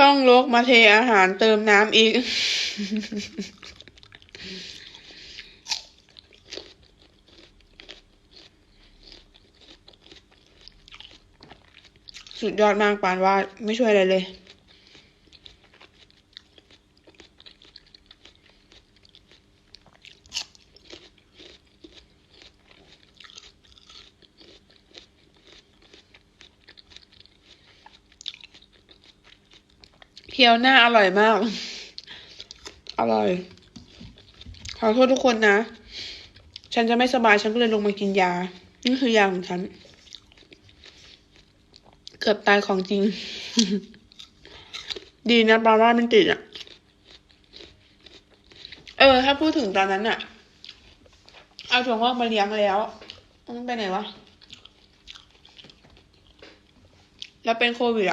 ต้องลกมาเทอาหารเติมน้ำอีก สุดยอดมากปานว่า ไม่ช่วยอะไรเลย เคียวหน้าอร่อยมาก อร่อย ขอโทษทุกคนนะ ฉันจะไม่สบายฉันก็เลยลงมากินยา นี่คือยาของฉัน เกือบตายของจริง ดีนะปลาว่ามันติดอะ เออ ถ้าพูดถึงตอนนั้นอะ เอาถั่วงอกมาเลี้ยงแล้วมันไปไหนวะ แล้วเป็นโควิดอะ